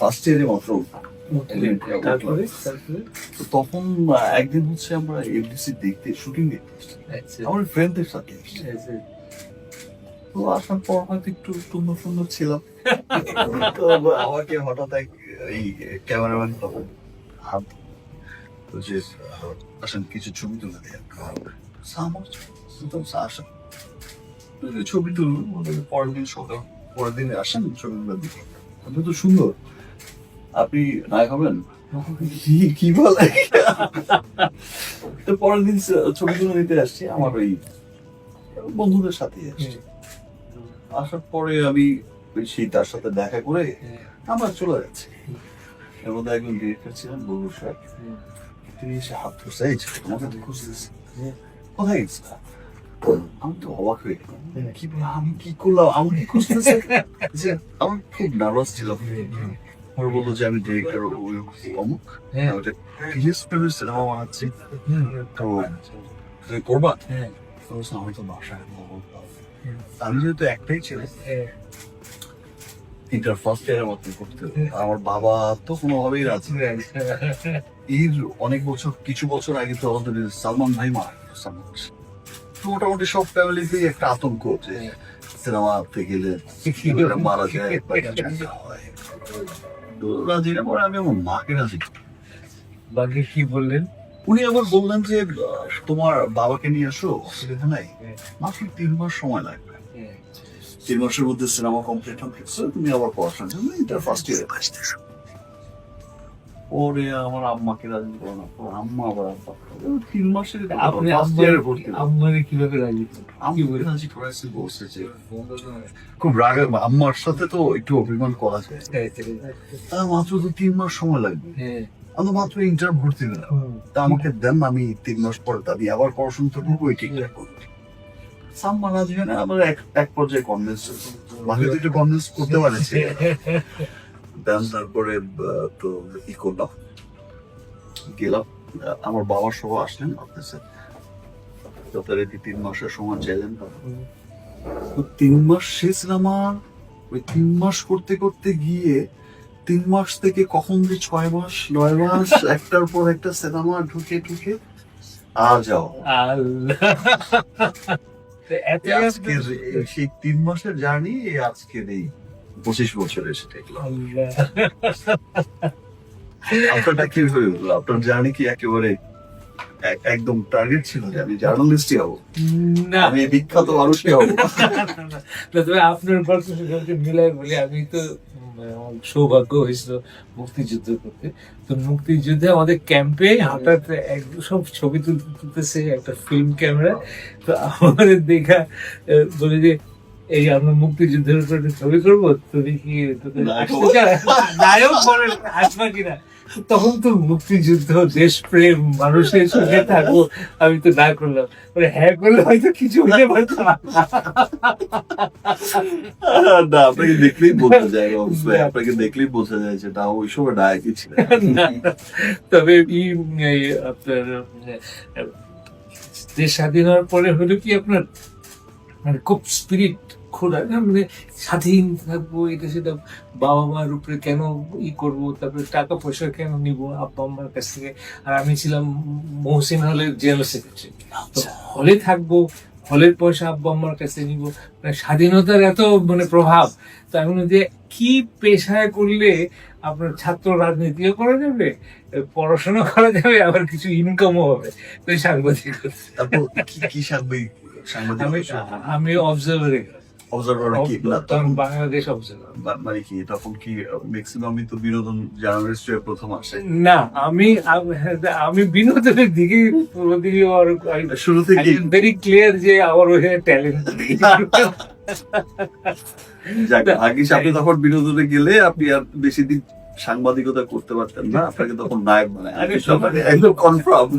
First ইয়ারে মাত্র তারপরে? তারপরে? তো তখন একদিন হচ্ছে আমরা এফডিসি দেখতে শুটিং দেখতে আচ্ছা। আমার ফ্রেন্ডদের সাথে আচ্ছা। তো আসার পর হয়তো একটু সুন্দর সুন্দর ছিলাম। তো আমাকে হঠাৎ এক এই ক্যামেরাম্যান তখন হাত তো যে আসেন কিছু ছবি তুলে দেয় আমার আসেন। ছবি তুলুন পরের দিন সকাল পরের দিন আসেন ছবিগুলো দিকে আপনি তো সুন্দর। আপনি নায়ক হবেন? কি কি বলে? তো পরের দিন ছবি তুলে নিতে আসছি আমার ওই বন্ধুদের সাথে আসছি। আসার পরে আমি ওই সেই তার সাথে দেখা করে আমরা চলে যাচ্ছি। এর মধ্যে একজন ডিরেক্টর ছিলেন বগুর সাহেব তিনি এসে হাত ধরছে এই তোমাকে খুঁজতেছি। কোথায় গেছে আমি তো অবাক হয়ে গেলাম কি আমি কি করলাম আমি কি খুঁজতেছে যে আমার খুব নার্ভাস আমার বলল যে আমি ডিরেক্টর অমুক হ্যাঁ। ওটা সিনেমা বানাচ্ছি তো তুমি করবা হ্যাঁ। তো আমি তো বাসায় আমি যেহেতু একটাই ছেলে। ইন্টার ফার্স্ট ইয়ারের মতো করতে আমার বাবা তো কোনোভাবেই রাজি এর অনেক বছর কিছু বছর আগে তো আমাদের সালমান ভাই মারা সালমান মোটামুটি সব ফ্যামিলিতেই একটা আতঙ্ক যে সিনেমাতে গেলে মারা যায় বা হয়। তো রাজি না পরে আমি আমার মাকে রাজি। বাকি কি বললেন? উনি আবার বললেন যে তোমার বাবাকে নিয়ে আসো অসুবিধা নাই। মাত্র তিন মাস সময় লাগবে। তিন মাসের মধ্যে সিনেমা কমপ্লিট হবে তুমি আবার পড়াশোনার জন্য ইন্টার ফার্স্ট ইয়ারে ওরে আমার আম্মাকে রাজি করো না। আম্মা আবার আব্বা। তিন মাসের আপনি ভর্তি। আম্মারে কীভাবে রাজি? কি রাজি করাইছে বলছে যে খুব রাগ আম্মার সাথে তো একটু অভিমান করা যায়। তা মাত্র তো তিন মাস সময় লাগবে। হ্যাঁ। আমি মাত্র ইন্টার ভর্তি হুম। তা আমাকে দেন আমি তিন মাস পরে আমি আবার পড়াশোনা তো করবোই ঠিকঠাক করব। সাম্মা রাজি হয় না আবার এক এক পর্যায়ে কনভিন্স বাকি তো একটু কনভিন্স করতে পারেছে। দেন তারপরে তো ই করলাম। গেলাম। আমার বাবার সহ আসলেন যথারীতি তিন মাসের সময় চাইলেন তো তিন মাস শেষ আমার? ওই তিন মাস করতে করতে গিয়ে তিন মাস থেকে কখন যে ছয় মাস নয় মাস একটার পর একটা সিনেমা ঢুকে ঢুকে আর যাও আজকের সেই তিন মাসের জার্নি আজকে এই পঁচিশ বছর এসে দেখলাম। আপনারটা কি হয়ে উঠল আপনার জার্নি কি একেবারে একদম টার্গেট ছিল যে আমি জার্নালিস্টই হব? না। আমি বিখ্যাত মানুষই হব। না, তবে আপনার গল্প সঙ্গে মিলাই বলি আমি তো সৌভাগ্য হয়েছিল মুক্তিযুদ্ধ করতে। তো মুক্তিযুদ্ধে আমাদের ক্যাম্পে হঠাৎ এক সব ছবি তুলতে তুলতেছে একটা ফিল্ম ক্যামেরা তো আমাদের দেখা বলে যে এই আমরা মুক্তিযুদ্ধের উপর ছবি করব তুমি কি নায়ক। বলে আসবা কিনা? তখন তো মুক্তিযুদ্ধ দেশপ্রেম মানুষের সঙ্গে থাকব আমি তো না করলাম। মানে হ্যাঁ করলে হয়তো কিছু হতে পারতো না। না আপনাকে দেখলেই বোঝা যায় অবশ্যই আপনাকে দেখলেই বোঝা যায় না ওই সময় নায়কই ছিলেন। না, তবে এই আপনার দেশ স্বাধীন হওয়ার পরে হলো কি আপনার মানে খুব স্পিরিট খোলা না মানে স্বাধীন থাকব এটা সেটা বাবা মার উপরে কেন ই করব তারপরে টাকা পয়সা কেন নিব আব্বা আম্মার কাছ থেকে? আর আমি ছিলাম মহসিন হলের জেনারেল সেক্রেটারি তো হলে থাকব হলের পয়সা আব্বা আম্মার কাছে নিব মানে স্বাধীনতার এত মানে প্রভাব। তো আমি যে কি পেশায় করলে আপনার ছাত্র রাজনীতিও করা যাবে পড়াশোনা করা যাবে আবার কিছু ইনকামও হবে? তো সাংবাদিক কি সাংবাদিক? আমি অবজারভারে অবজারভার কি? তখন বাংলাদেশ অবজারভার মানে কি তখন কি ম্যাক্সিমামই তো বিনোদন জার্নালিস্ট প্রথম আসে? না আমি আমি- বিনোদনের দিকে শুরু থেকে ভেরি ক্লিয়ার যে আমার ওখানে ট্যালেন্ট যাক আগে আপনি তখন বিনোদনে গেলে আপনি আর বেশি দিন সাংবাদিকতা করতে পারতেন না। আপনাকে তখন নায়ক আরে একদম কনফার্ম